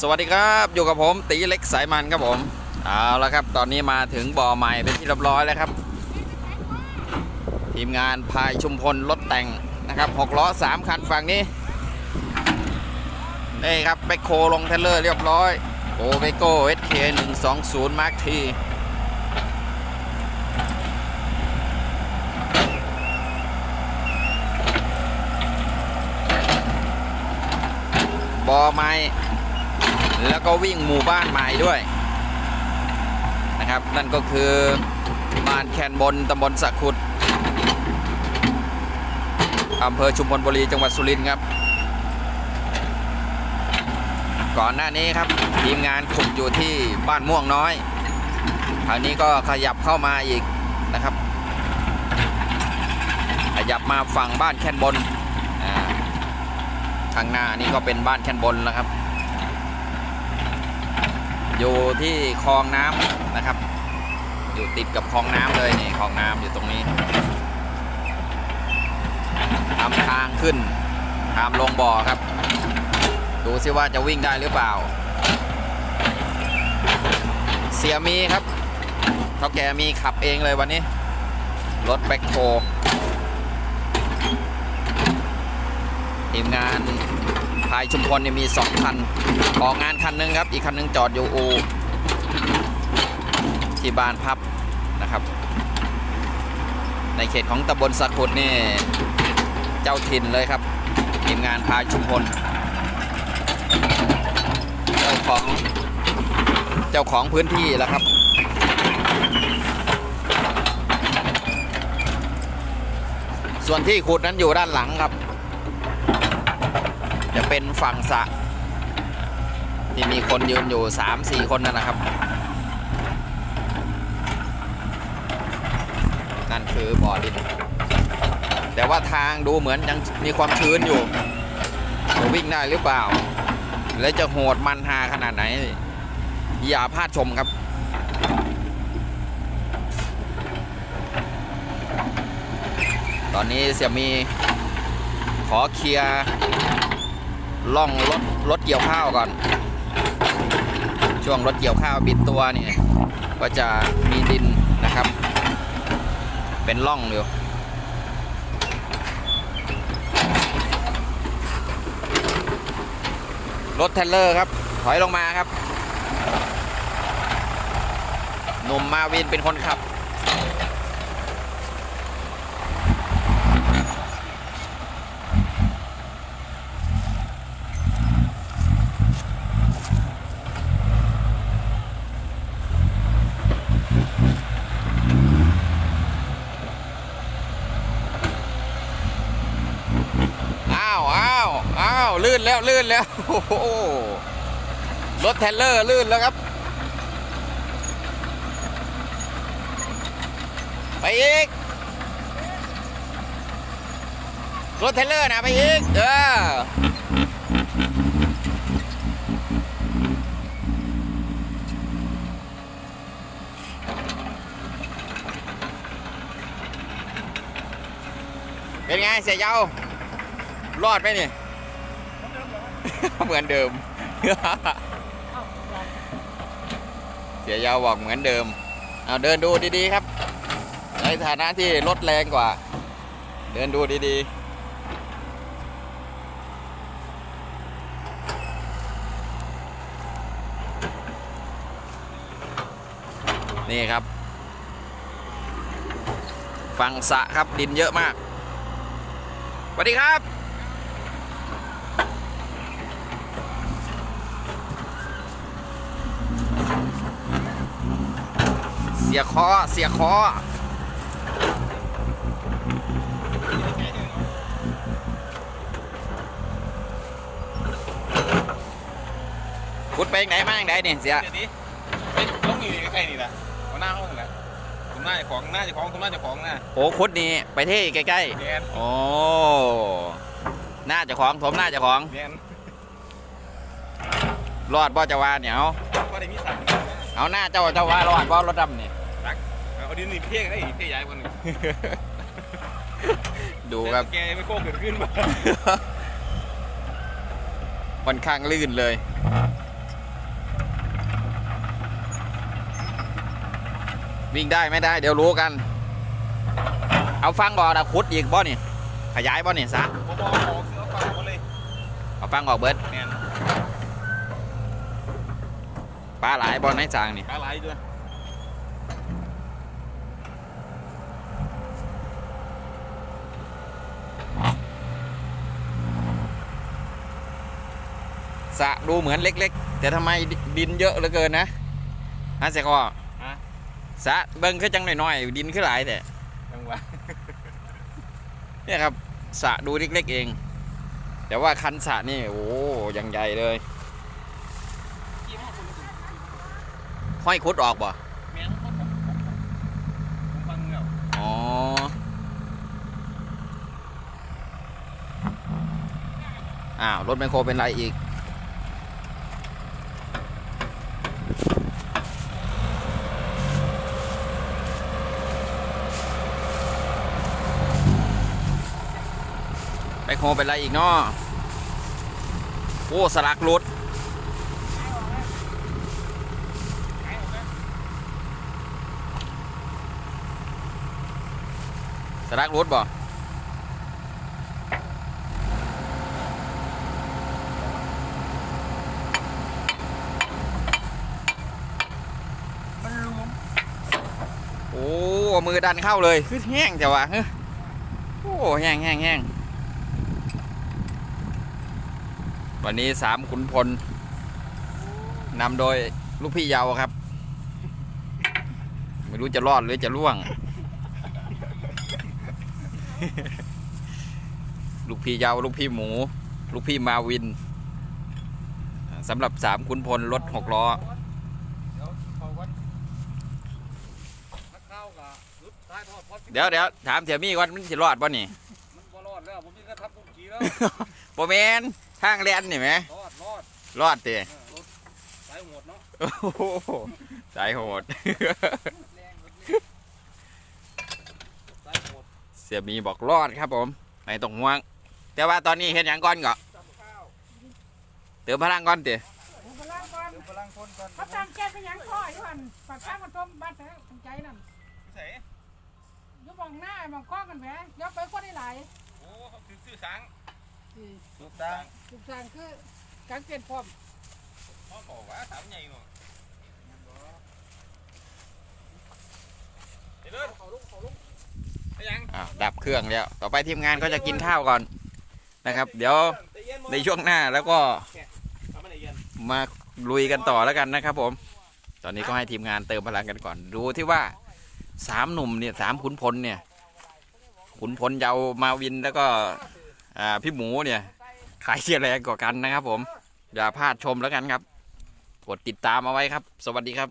สวัสดีครับอยู่กับผมตีเล็กสายมันครับผมเอาละครับ ตอนนี้มาถึงบ่อใหม่เป็นที่เรียบร้อยแล้วครับ ทีมงานพายชุมพลรถแต่งนะครับหกล้อสามคันฝั่งนี้นี่ครับแบคโคลงเทเลอร์เรียบร้อยโอเวโก้เอสเคหนึ่งสองศูนย์มาร์คทีบ่อไม้ แล้วก็วิ่งหมู่บ้านใหม่ด้วยนะครับ นั่นก็คือบ้านแคนบนตำบลสักขุดอำเภอชุมพลบุรีจังหวัดสุรินทร์ครับ ก่อนหน้านี้ครับทีมงานขุดอยู่ที่บ้านม่วงน้อยคราวนี้ก็ขยับเข้ามาอีกนะครับ ขยับมาฝั่งบ้านแคนบนอ่าข้างหน้านี่ก็เป็นบ้านแคนบนแล้วครับ อยู่ที่คลองน้ำนะครับ อยู่ติดกับคลองน้ำเลยนี่คลองน้ำอยู่ตรงนี้ทำทางขึ้นทาลงบ่อครับ ดูซิว่าจะวิ่งได้หรือเปล่า เสียมีครับเท่าแกมีขับเองเลยวันนี้ รถแบ็คโฮทีมงาน พายชุมพลเนี่ยมีสองคัน ออกงานคันหนึงครับ อีกคันหนึงจอดอยู่อูที่บ้านพับนะครับ ในเขตของตำบลสักขุดนี่เจ้าถิ่นเลยครับทีมงานพายชุมพลเจ้าของเจ้าของพื้นที่แล้วครับส่วนที่ขุดนั้นอยู่ด้านหลังครับ จะเป็นฝั่งสะที่มีคนยืนอยู่3-4คนนั่นนะครับ นั่นคือบ่อดิน แต่ว่าทางดูเหมือนยังมีความชื้นอยู่จะวิ่งได้หรือเปล่า และจะโหดมันฮาขนาดไหน อย่าพลาดชมครับตอนนี้เสียมีขอเคลียร์ ล่องรถรถเกี่ยวข้าวก่อน ช่วงรถเกี่ยวข้าวบิดตัวเนี่ยก็จะมีดินนะครับ เป็นล่องอยู่รถเทลเลอร์ครับ ถอยลงมาครับหนุ่มมาวินเป็นคนขับ อ้าวอ้าวอ้าวลื่ นแล้วลื่นแล้วโอ้โหรถเทลเลอร์ลื่นแล้วครับ ไปอีก รถเทลเลอร์นะไปอีก เออเป็นไงเสียเยารอดไหมนี่ เหมือนเดิม เสียยาวบอกเหมือนเดิม เอาเดินดูดีๆครับ ในฐานะที่รถแรงกว่า เดินดูดีๆนี่ครับ ฝั่งสระครับดินเยอะมากสวัสดีครับ สียคอ เสียคอ ขุดไปยังไหนมาอย่างไหนเนี่ยเสีย เดี๋ยวนี้ไอ้ต้องอยู่ใกล้ๆนี่แหละเอาหน้าห้องแหละคุณหน้าเจะของหน้าเจะของคุณหน้าเจะของนะโอ้ขุดนี่ไปที่ใกล้แมนๆ โอ้ หน้าเจะของถมหน้าเจะของแมนรอดบ่เจะว่าเนี่ยเอาก็ได้มีสั่งเอาหน้าเจ้าเจ้าว่ารอดบ่รถดำนี่ ดินนี่เพ่งไอ้เพ่ย้ายคนหนึ่ดูครับ แกไม่โค้งเกิดขึ้นมาค่อนข้างลื่นเลย วิ่งได้ไม่ได้ เดี๋ยวรู้กัน เอาฟังก่อนนะคุดอีกบ่นี่ขยายบ่นี่ซะเอาฟังออกเบิร์ดปลาหลายบ่อนไหนจางนี่ปลาหลายด้วย สระดูเหมือนเล็ก ๆ แต่ทำไมดินเยอะเหลือเกินนะฮะเสกอฮะสระเบิ่งคือจังหน่อยๆดินคือหลายแต่จังหวะเนี่ยครับสระดูเล็ก ๆ เอง แต่ว่าคันสระนี่โอ้ยังใหญ่เลยกี่ห้องคนละห้อยคุดออกบ่แมนผมผมผมผมฟังแล้วอ๋ออ้าวรถแมคโครเป็นไรอีก แมคโครเป็นไรอีกเนาะโอ้สลักรถสลักรถบ่มันรวมโอ้ มือดันเข้าเลย คือแห้งแต่ว่าเฮ้ยโอ้ แห้งแห้งแห้ง วันนี้สามขุนพลนำโดยลูกพี่เยาวครับ ไม่รู้จะรอดหรือจะล่วง ลูกพี่เยาวลูกพี่หมู ลูกพี่มาวินสำหรับสามขุนพลรถหกล้อเดี๋ยวเขาวัดนักข้าวกับรุดท้ายทอดพอดเดี๋ยวเดี๋ยวถามเถียมี่ก่อนมันจะรอดป่ะนี่มันบ่รอดแล้วผมมีกระทับผมขี่แล้วโปแมน ทางแลนนี่ไหมรอดรอดรอดเตะเออรถสายโหดเนาะโอ้โหสายโหด แรงรถเล็กสายโหดเสียมีบอกรอดครับผมไม่ต้องห่วง แต่ว่าตอนนี้เห็นอย่างก่อนก็จับข้าวเติมพลังก่อนเตะผมกำลังก่อนเดี๋ยวพลังคนก่อนเขาตามแกไปยังข้ออยู่หันปากข้างมันต้มบ้านแท้ทำใจนั่นเสยอยุบมองหน้ามองข้อกันแหมยกไปคนได้หลายโอ้เขาซื้อซื้อสัง สี่ลูกสังทุกทางคือการเปลี่ยนพร้อมพ่อบอกว่าสามใหญ่หน่อยเดี๋ยวเดินเขาลุกเขาลุกไปยังอ้าวดับเครื่องแล้ว ต่อไปทีมงานก็จะกินข้าวก่อนนะครับ เดี๋ยวในช่วงหน้าแล้วก็เอามาไหนเย็นมาลุยกันต่อแล้วกันนะครับผม ตอนนี้ก็ให้ทีมงานเติมพลังกันก่อน ดูที่ว่าสามหนุ่มเนี่ยสามขุนพลเนี่ย ขุนพลเยาวมาวินแล้วก็ อ่าพี่หมูเนี่ยขายเสียแรงกว่ากันนะครับผม อย่าพลาดชมแล้วกันครับ กดติดตามเอาไว้ครับ สวัสดีครับ